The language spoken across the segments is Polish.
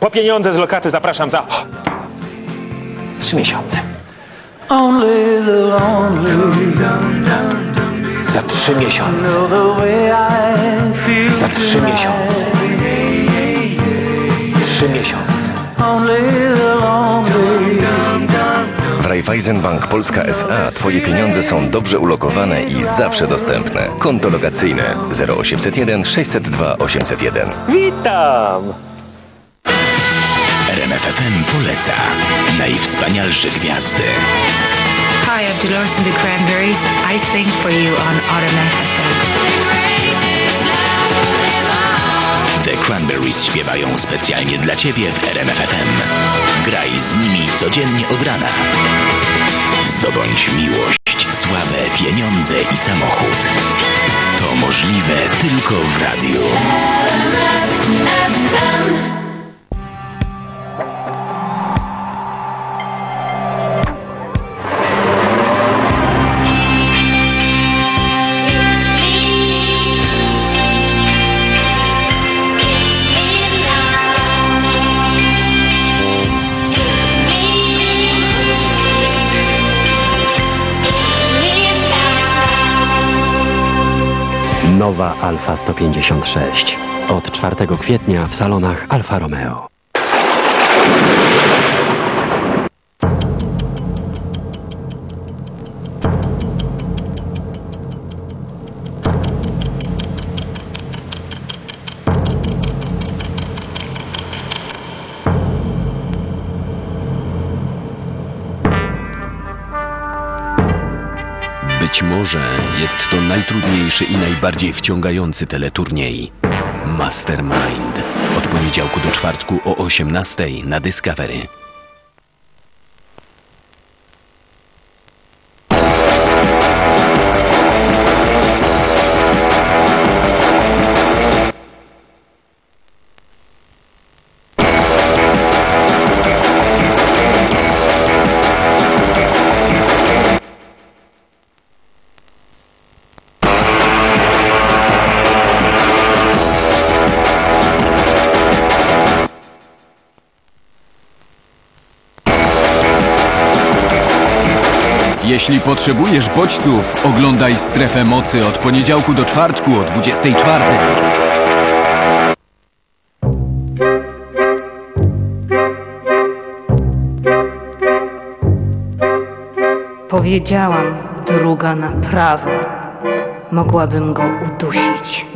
Po pieniądze z lokaty zapraszam za trzy miesiące. Only the lonely Za trzy miesiące. know the way I feel. Za trzy miesiące. Trzy miesiące. Only the lonely. W Raiffeisenbank Polska SA Twoje pieniądze są dobrze ulokowane i zawsze dostępne. Konto lokacyjne 0801 602 801. Witam! RMFFM poleca najwspanialsze gwiazdy. Hi, I'm Dolores and the Cranberries. I sing for you on Automatic FM. The Cranberries śpiewają specjalnie dla Ciebie w RMFFM. Graj z nimi codziennie od rana. Zdobądź miłość, sławę, pieniądze i samochód. To możliwe tylko w radiu. Nowa Alfa 156. Od 4 kwietnia w salonach Alfa Romeo. Być może jest to najtrudniejszy i najbardziej wciągający teleturniej. Mastermind. Od poniedziałku do czwartku o 18 na Discovery. Jeśli potrzebujesz bodźców, oglądaj Strefę Mocy od poniedziałku do czwartku o 24. Powiedziałam, druga naprawa. Mogłabym go udusić.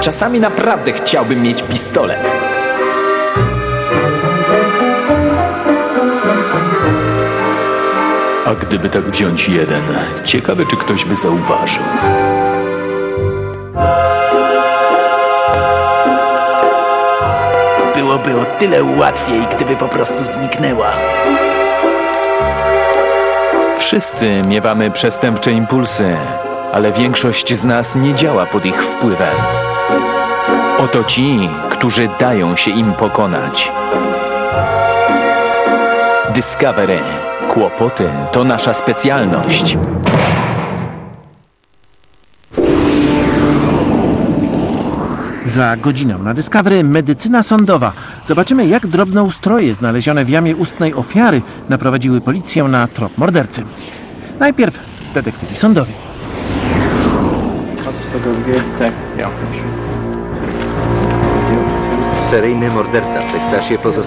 Czasami naprawdę chciałbym mieć pistolet. A gdyby tak wziąć jeden, ciekawe czy ktoś by zauważył. Byłoby o tyle łatwiej, gdyby po prostu zniknęła. Wszyscy miewamy przestępcze impulsy, ale większość z nas nie działa pod ich wpływem. Oto ci, którzy dają się im pokonać. Discovery. Kłopoty to nasza specjalność. Za godzinę na Discovery Medycyna Sądowa. Zobaczymy, jak drobne ustroje znalezione w jamie ustnej ofiary naprowadziły policję na trop mordercy. Najpierw detektywi sądowi. Seryjny morderca w Teksasie pozostał